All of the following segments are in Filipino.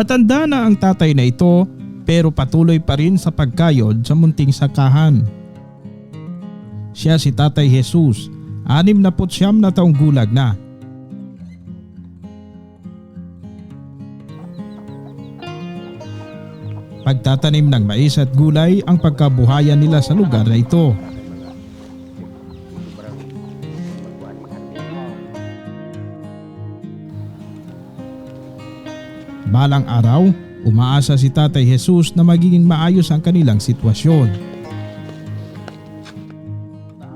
Matanda na ang tatay na ito pero patuloy pa rin sa pagkayod sa munting sakahan. Siya si Tatay Jesus, anim na putsyam na taong gulag na. Pagtatanim ng mais at gulay ang pagkabuhayan nila sa lugar na ito. Balang araw, umaasa si Tatay Jesus na magiging maayos ang kanilang sitwasyon.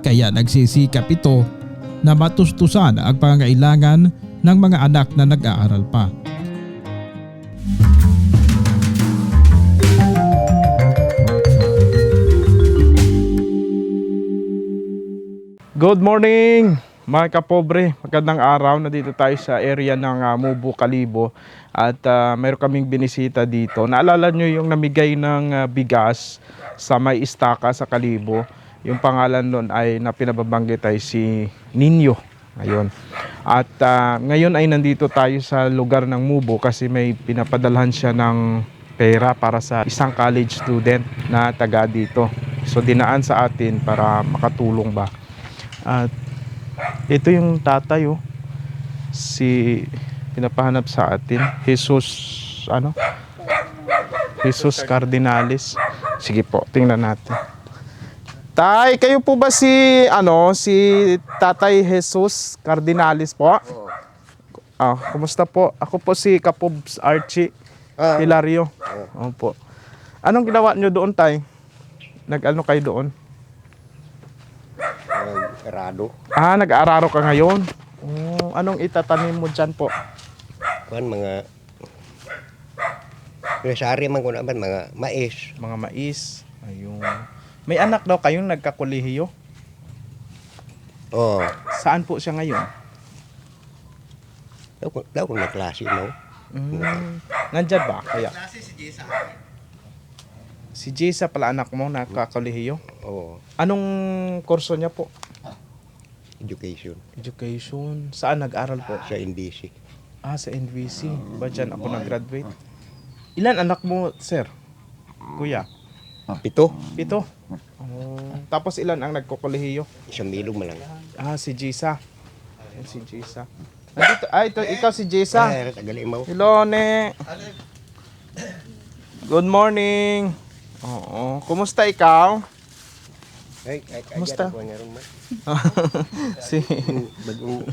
Kaya nagsisikap ito na matustusan ang pangangailangan ng mga anak na nag-aaral pa. Good morning mga kapobre, magandang araw. Nandito tayo sa area ng uh, Mubu, Kalibo at uh, mayroon kaming binisita dito. Naalala nyo yung namigay ng ah, bigas sa may istaka sa Kalibo. Yung pangalan nun ay na pinababanggit ay si Ninyo. Ngayon. At ah, ngayon ay nandito tayo sa lugar ng Mubo kasi may pinapadalhan siya ng pera para sa isang college student na taga dito. So dinaan sa atin para makatulong ba. At ito yung tatay oh. Si pinapahanap sa atin, Jesus ano? Jesus Cardinalis. Sige po, tingnan natin. Tay, kayo po ba si ano, si Tatay Jesus Cardinalis po? Ah, kumusta po? Ako po si Kapobs Archie Ah. Hilario. Opo. Anong ginawa nyo doon, Tay? Nag-ano kayo doon? Rado. Ah, nag-aararo ka ngayon. Oh, anong itatanim mo dyan po? Kuan mga Yung sari man ko naman mga mais. Mga mais. Ayun. May anak daw kayong nagkakolehiyo. Oh, Saan po siya ngayon? daw ko daw ko na klase no. Mm, nandyan ba? Kaya. Si Jessa pala anak mo nagkakolehiyo. Oh, Anong kurso niya po? Education Education. Saan nag-aral po? sa NDC. Ah, sa NVC. Ba dyan ako nag-graduate? Ilan anak mo, sir? Kuya? Pito, Pito. Oh, tapos ilan ang nagkokolehiyo? isang milong man lang. Ah, si Jisa. Ayan si Jisa. Nandito, ah, ito, ikaw si Jisa. Ay, tagali mo. Hello, ne. Good morning. Oo. Kumusta ikaw? Ay, ay, ay, man. si, Bagong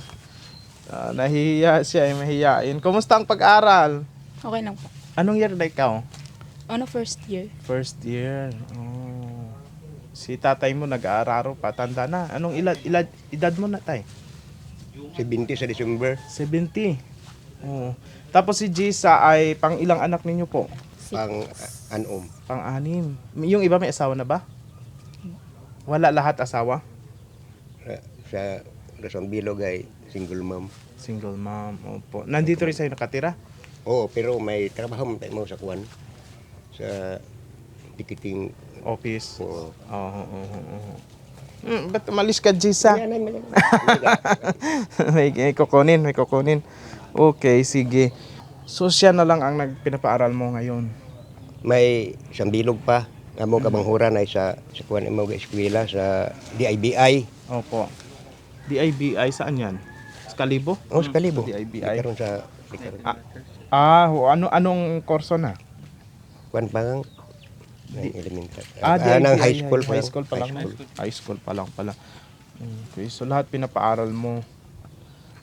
ah, nahihiya siya, ay mahihiyain. Kumusta ang pag-aral? Okay lang po. Anong year na ikaw? Ano first year? First year. Oh. Si tatay mo nag-aararo pa, tanda na. Anong ilad, ilad, edad mo na, tay? 70 sa December. 70. Oo. Tapos si Jisa ay pang ilang anak ninyo po? Pang uh, anom. Pang-anim. Yung iba may asawa na ba? Wala lahat asawa? Sa- Sa Rasong Bilog ay single mom. Single mom. Opo. Nandito rin sa'yo nakatira? Oo, pero may trabaho man tayo mo sa kuan. Sa ticketing. Office? Oo. Oo. oo, oo, oo. Hmm, ba't umalis ka, Jisa? May, may kukunin, may kukunin. Okay, sige. So siya na lang ang nagpinapaaral mo ngayon. may isang bilog pa amo kabanghuran ay sa sa kuan imo ga eskwela sa DIBI Opo. DIBI, saan yan? Sa Kalibo? oh sa kalibo DIBI. karon sa karon Ah, ah ho, ano, anong korso na? kuan pa ang ng elementary Ah, ah, ng high school pa High lang. school pa lang. High school. High school pa lang pala. Okay, so lahat pinapaaral mo.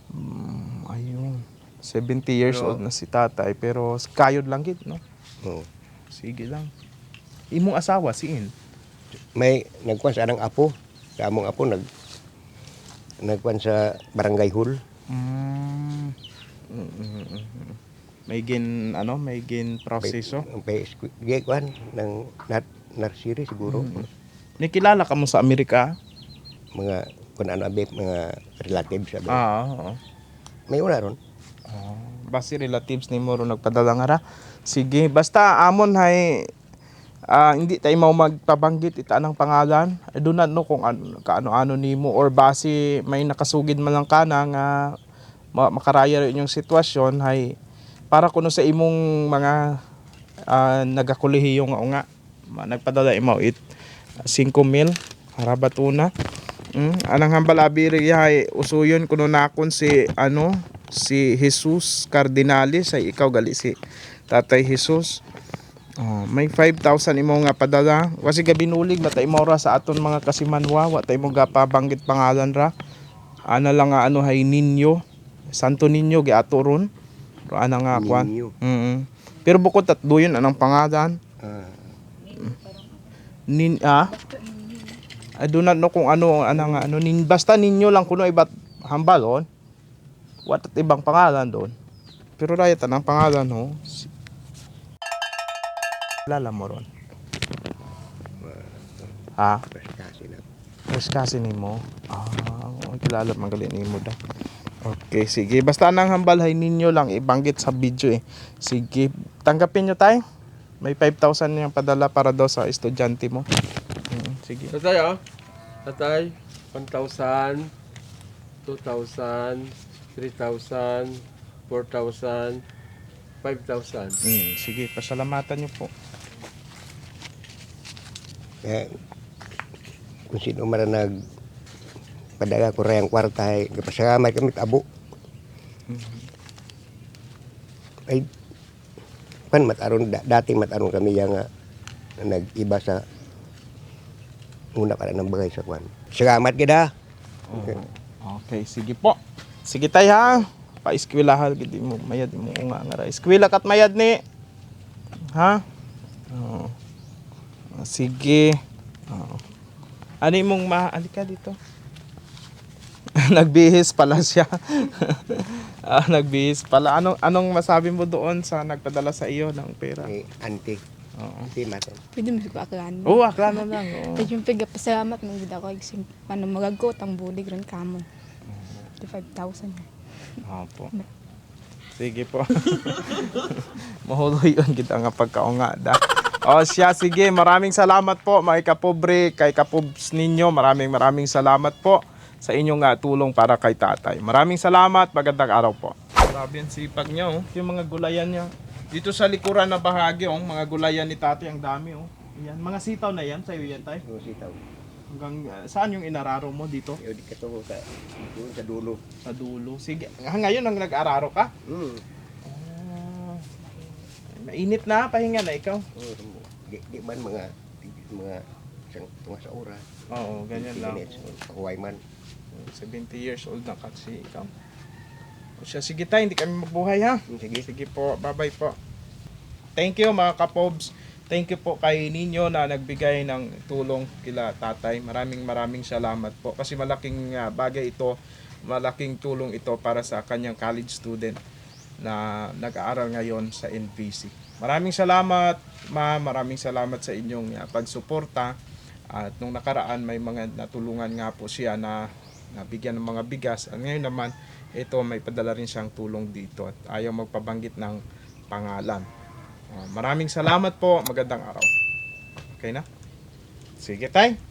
Hmm, ayun. 70 years old na si tatay pero kayod lang gid, no? Oo. Sige lang. Imong asawa, siin. may nagkuan sa anang apo sa among apo nag nagkuan sa barangay hall Mm. Mm, mm, mm, mm. May gin ano, may gin proseso. may may kuan ng nat nursery siguro Mm. Nikilala ka mo sa Amerika? mga kun ano abe mga relatives sabi Ah, oo. may una ron Ah, basi relatives ni mo ro nagpadala nga ra. Sige, basta amon hay ah, hindi tayo mau magpabanggit ita ng pangalan. I do not know kung ano, kaano-ano nimo or basi may nakasugid man lang ka na nga ma- makaraya rin yung sitwasyon hay para kuno sa imong mga uh, nagakulihiyo nga o nga Ma- nagpadala imo it 5 mil harabat una mm, anang hambal abiri yahay usuyon kuno nakon si ano si Jesus Cardinales ay ikaw gali si Tatay Jesus Oh, may 5,000 imo nga padala. Kasi gabinulig matay mo ra sa aton mga kasimanwa, wa tay mo gapabanggit pangalan ra. Ana lang nga ano hay ninyo. Santo Niño gi ato ron. Ro ana nga kwan. Ninyo. Mm. Pero bukod tatlo yun anang pangalan. Ah, Nin ah. I do not know kung ano ana nga ano nin basta ninyo lang kuno ibat hambalon. What at ibang pangalan doon. Pero rayat anang pangalan ho. Si- Lala mo ron. Ha? basta kasi na. Mas kasi ni mo. Ah, kilala magaling ni mo da. Okay, sige. Basta nang hambalhay ninyo lang ibanggit sa video eh. Sige, tanggapin nyo tayo. May 5,000 yung padala para daw sa estudyante mo. Mm, sige. Tatay, oh. Tatay, 1,000, 2,000, 3,000, 4,000, 5,000. Mm, sige, pasalamatan nyo po. Kaya, kung sino man nag padaga ko rayang kwarta ay kapasalamat kami abo. Ay, pan mataron, da, dati mataron kami yang nga nag-iba sa una para ng bagay sa kwan. Salamat gida. Okay. okay, sige po. Sige tayo ha. Pa-eskwelahan gid mo mayad mo nga nga ra. Eskwela kat mayad ni. Ha? Oo. Ah, Sige. Oo. Ano imong ma alika dito? nagbihis pala siya. ah, nagbihis pala. Anong anong masabi mo doon sa nagpadala sa iyo ng pera? Ni auntie. Oo. Si Maten. Pwede mo ko aklan. Oo, akla na lang. Oo. Pwede yung pagpasalamat mo gid ako sim ano magagot ang bulig ron kamo. 5,000. Opo. Sige po. Mahuloy yun kita nga pagkaunga da. O siya, sige. Maraming salamat po mga kapobre, kay kapobs ninyo. Maraming maraming salamat po sa inyong ah, tulong para kay tatay. Maraming salamat. Magandang araw po. Grabe ang sipag niya, oh. Yung mga gulayan niya. Dito sa likuran na bahagi, oh, mga gulayan ni tatay ang dami, oh. Yan. Mga sitaw na yan, sa'yo yan, tay. Yung sitaw. Hanggang, ah, saan yung inararo mo dito? Yung di ka to sa, sa dulo. Sa dulo. Sige. Ah, ngayon ang nag-araro ka? Hmm. Ah, mainit na, pahinga na ikaw. Oh, di, di man mga di, mga isang tunga sa oras. Oo, ganyan lang. Minutes, man. 70 years old na kasi ikaw. O siya, sige tayo, hindi kami mabuhay ha. Hmm, Sige. Sige po, bye-bye po. Thank you mga kapobs. Thank you po kay Ninyo na nagbigay ng tulong kila tatay. Maraming maraming salamat po. Kasi malaking ah, bagay ito, malaking tulong ito para sa kanyang college student na nag-aaral ngayon sa NPC. Maraming salamat, ma. Maraming salamat sa inyong ah, pagsuporta. At nung nakaraan may mga natulungan nga po siya na nabigyan ng mga bigas. At ngayon naman, ito may padala rin siyang tulong dito at ayaw magpabanggit ng pangalan. Ah, maraming salamat po. Magandang araw. Okay na? Sige tay.